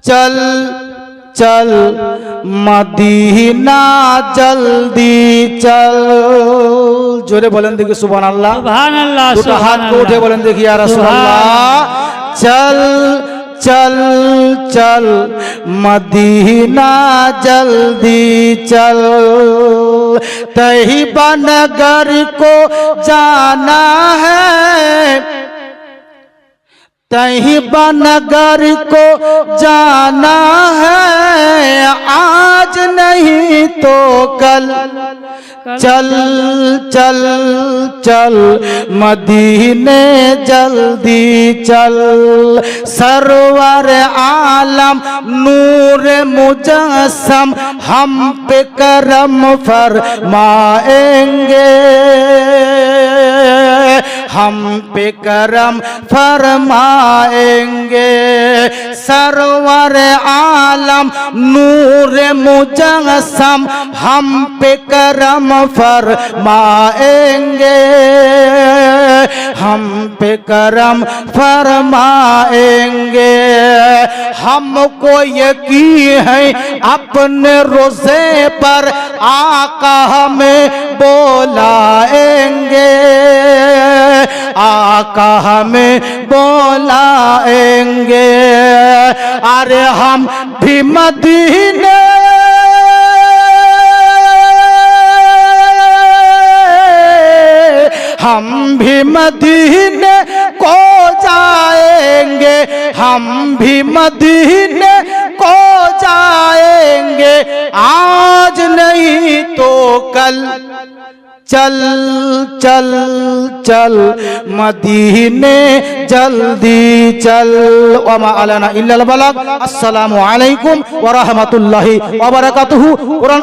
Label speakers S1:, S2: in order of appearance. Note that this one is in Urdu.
S1: چل چل مدینہ جلدی چل۔ جورے بلند دیکھیں سبحان اللہ
S2: سبحان اللہ دوٹا ہاتھ کو اٹھے
S1: بلند دیکھیں یا رسول اللہ۔ چل چل چل مدینہ جلدی چل۔ تہی بنگر کو جانا ہے۔ تہیبہ نگر کو جانا ہے۔ آج نہیں تو کل۔ چل چل چل۔ مدینے جلدی چل۔ سرور عالم نور مجسم ہم پہ کرم فرمائیں گے۔ ہم پہ کرم فرمائیں گے۔ سرور عالم نور مجسم ہم پہ کرم فرمائیں گے۔ ہم پہ کرم فرمائیں گے۔ ہم کو یقین ہے اپنے روزے پر آقا ہمیں بولا آقا ہمیں بولائیں گے۔ ارے ہم بھی مدینے۔ ہم بھی مدینے کو جائیں گے۔ ہم بھی مدینے کو جائیں گے۔ آج نہیں تو کل۔ চল চল চল, মদিনে জলদি চল। ওমা আলানা ইল্লাল বালাগ। আসসালামু আলাইকুম ওয়া রাহমাতুল্লাহি ওয়া বারাকাতুহু। কুরআন